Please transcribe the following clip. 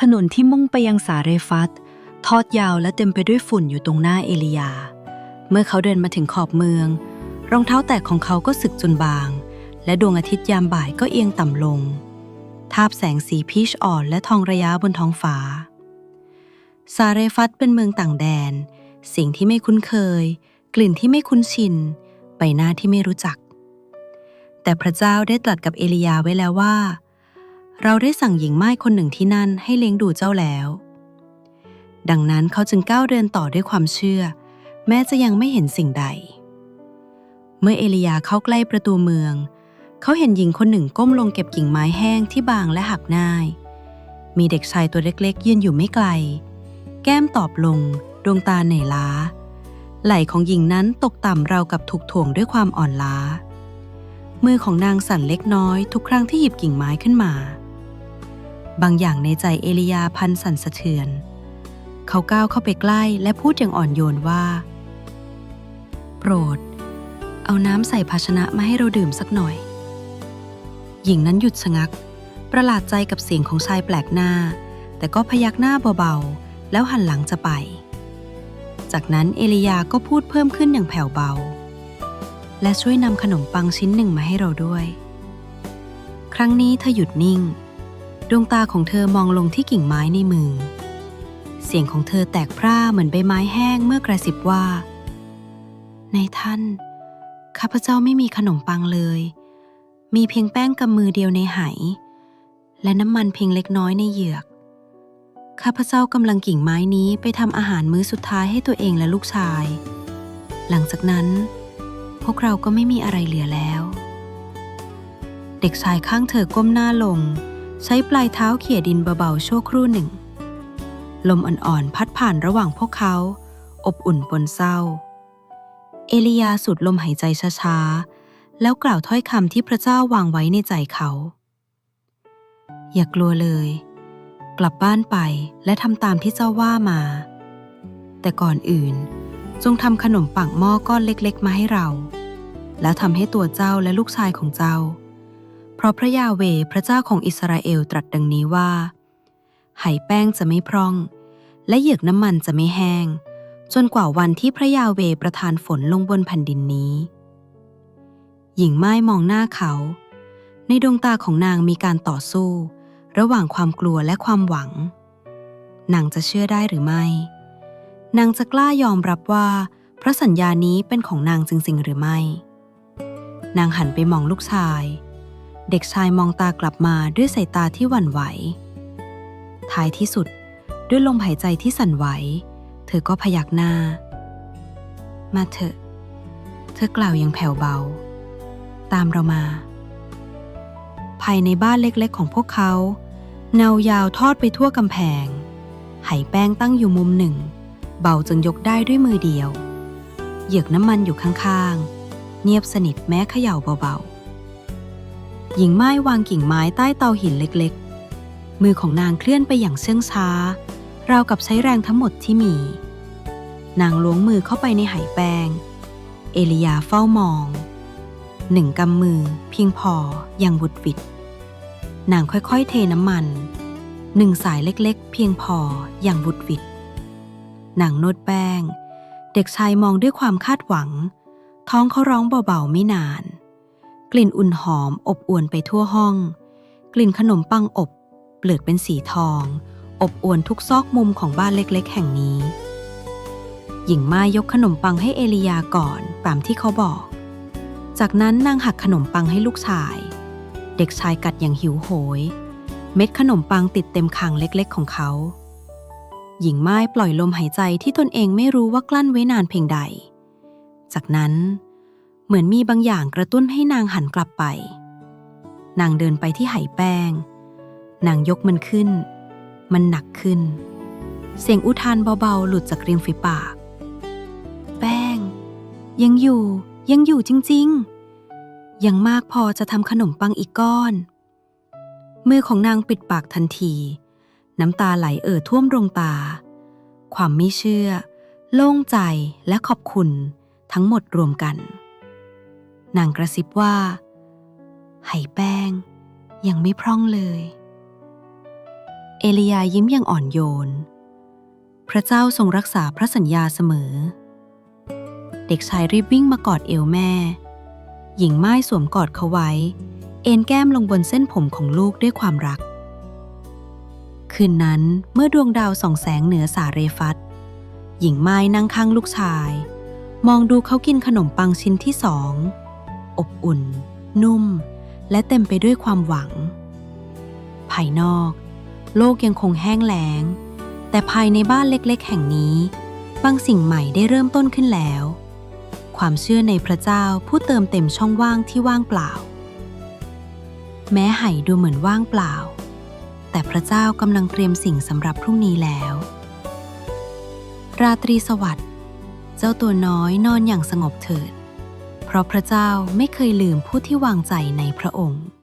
ถนนที่มุ่งไปยังสาเรฟัตทอดยาวและเต็มไปด้วยฝุ่นอยู่ตรงหน้าเอลียา เมื่อเขาเดินมาถึงขอบเมือง รองเท้าแตะของเขาก็สึกจนบาง และดวงอาทิตย์ยามบ่ายก็เอียงต่ำลง ทาบแสงสีพีชอ่อนและทองระยะบนท้องฟ้า ซาเรฟัตเป็นเมืองต่างแดน สิ่งที่ไม่คุ้นเคย กลิ่นที่ไม่คุ้นชิน ใบหน้าที่ไม่รู้จัก แต่พระเจ้าได้ตรัสกับเอลียาไว้แล้วว่า เราได้สั่งหญิงไม้คนหนึ่งที่นั่นให้เลี้ยงดูเจ้าแล้ว ดังนั้นเขาจึงก้าวเดินต่อด้วยความเชื่อ แม้จะยังไม่เห็นสิ่งใด เมื่อเอลียาเข้าใกล้ประตูเมือง เขาเห็นหญิงคนหนึ่งก้มลงเก็บกิ่งไม้แห้งที่บางและหักง่าย มีเด็กชายตัวเล็กๆ ยืนอยู่ไม่ไกล แก้มตอบลง ดวงตาเหนื่อยล้า ไหล่ของหญิงนั้นตกต่ำราวกับถูกถ่วงด้วยความอ่อนล้า มือของนางสั่นเล็กน้อยทุกครั้งที่หยิบกิ่งไม้ขึ้นมา บางอย่างในใจเอลียาพันสั่นสะเทือน เขาก้าวเข้าไปใกล้และพูดอย่างอ่อนโยนว่า โปรด เอาน้ำใส่ภาชนะมาให้เราดื่มสักหน่อย หญิงนั้นหยุดชะงัก ประหลาดใจกับเสียงของชายแปลกหน้า แต่ก็พยักหน้าเบาๆ แล้วหันหลังจะไป จากนั้นเอลียาก็พูดเพิ่มขึ้นอย่างแผ่วเบา และช่วยนำขนมปังชิ้นหนึ่งมาให้เราด้วย ครั้งนี้เธอหยุดนิ่ง ดวงตาของเธอมองลงที่กิ่งไม้ในมือ เสียงของเธอแตกพร่าเหมือนใบไม้แห้งเมื่อกระซิบว่า ในท่าน ข้าพเจ้าไม่มีขนมปังเลย มีเพียงแป้งกำมือเดียวในไหและน้ำมันเพียงเล็กน้อยในเหยือก ข้าพเจ้ากำลังกิ่งไม้นี้ไปทำอาหารมื้อสุดท้ายให้ตัวเองและลูกชาย หลังจากนั้น พวกเราก็ไม่มีอะไรเหลือแล้ว เด็กชายข้างเธอก้มหน้าลง ใช้ปลายเท้าเขี่ยดินเบาๆชั่วครู่หนึ่ง ลมอ่อนๆพัดผ่านระหว่างพวกเขา อบอุ่นปนเศร้า เอลียาสูดลมหายใจช้าๆ แล้วกล่าวถ้อยคำที่พระเจ้าวางไว้ในใจเขา อย่ากลัวเลย กลับบ้านไปและทำตามที่เจ้าว่ามา แต่ก่อนอื่นจงทำขนมปังหม้อก้อนเล็กๆ มาให้เรา แล้วทำให้ตัวเจ้าและลูกชายของเจ้า เพราะพระยาเวพระเจ้าของอิสราเอลตรัสดังนี้ว่า ไหแป้งจะไม่พร่อง และเหยือกน้ำมันจะไม่แห้ง จนกว่าวันที่พระยาเวประทานฝนลงบนแผ่นดินนี้ หญิงไม้มองหน้าเขา ในดวงตาของนางมีการต่อสู้ ระหว่างความกลัวและความหวัง นางจะเชื่อได้หรือไม่ นางจะกล้ายอมรับว่า พระสัญญานี้เป็นของนางจริงๆหรือไม่ นางหันไปมองลูกชาย เด็กชายมองตากลับมาด้วยสายตาที่หวั่นไหว ท้ายที่สุดด้วยลมหายใจที่สั่นไหว เธอก็พยักหน้า มาเถอะ เธอกล่าวอย่างแผ่วเบา ตามเรามา ภายในบ้านเล็กๆ ของพวกเขา เนายาวทอดไปทั่วกำแพง ไหแป้งตั้งอยู่มุมหนึ่ง เบาจนยกได้ด้วยมือเดียว เหยือกน้ำมันอยู่ข้างๆ เงียบสนิทแม้เขย่าเบาๆ หญิงไม้วางกิ่งไม้ใต้เตาหินเล็กๆ มือของนางเคลื่อนไปอย่างเชื่องช้า ราวกับใช้แรงทั้งหมดที่มี นางล้วงมือเข้าไปในไหแป้ง เอลียาเฝ้ามอง หนึ่งกำมือเพียงพออย่างบุดวิด นางค่อยๆเทน้ำมัน หนึ่งสายเล็กๆ เพียงพออย่างบุดวิด นางนวดแป้ง เด็กชายมองด้วยความคาดหวัง ท้องเขาร้องเบาๆไม่นาน กลิ่นอุ่นหอมอบอวนไปทั่วห้อง กลิ่นขนมปังอบ เปลือกเป็นสีทอง อบอวนทุกซอกมุมของบ้านเล็กๆ แห่งนี้ หญิงม่ายยกขนมปังให้เอลียาก่อนตามที่เขาบอก จากนั้นนางหักขนมปังให้ลูกชาย เด็กชายกัดอย่างหิวโหย เม็ดขนมปังติดเต็มคางเล็กๆ ของเขา หญิงไม้ปล่อยลมหายใจที่ตนเองไม่รู้ว่ากลั้นไว้นานเพียงใด จากนั้น เหมือนมีบางอย่างกระตุ้นให้นางหันกลับไป นางเดินไปที่ไหแป้ง นางยกมันขึ้น มันหนักขึ้น เสียงอุทานเบาๆ หลุดจากริมฝีปาก แป้ง ยังอยู่ยังอยู่จริง ๆ ยังมากพอจะทำขนมปังอีกก้อน มือของนางปิดปากทันที น้ำตาไหลเอ่อท่วมดวงตา ความไม่เชื่อ โล่งใจและขอบคุณทั้งหมดรวมกัน นางกระซิบว่า ไหแป้ง ยังไม่พร่องเลย เอลียายิ้มอย่างอ่อนโยน พระเจ้าทรงรักษาพระสัญญาเสมอ เด็กชายรีบวิ่งมากอดเอวแม่ หญิงไม้สวมกอดเขาไว้ เอนแก้มลงบนเส้นผมของลูกด้วยความรัก คืนนั้นเมื่อดวงดาวส่องแสงเหนือสาเรฟัตหญิงไม้นั่งข้างลูกชาย มองดูเขากินขนมปังชิ้นที่สอง อบอุ่น นุ่ม และเต็มไปด้วยความหวัง ภายนอก โลกยังคงแห้งแล้ง แต่ภายในบ้านเล็กๆ แห่งนี้ บางสิ่งใหม่ได้เริ่มต้นขึ้นแล้ว ความเชื่อในพระเจ้าผู้เติมเต็มช่องว่างที่ว่างเปล่า แม้ไห่ดูเหมือนว่างเปล่า แต่พระเจ้ากำลังเตรียมสิ่งสำหรับพรุ่งนี้แล้ว ราตรีสวัสดิ์ เจ้าตัวน้อยนอนอย่างสงบเถิด เพราะพระเจ้าไม่เคยลืมผู้ที่วางใจในพระองค์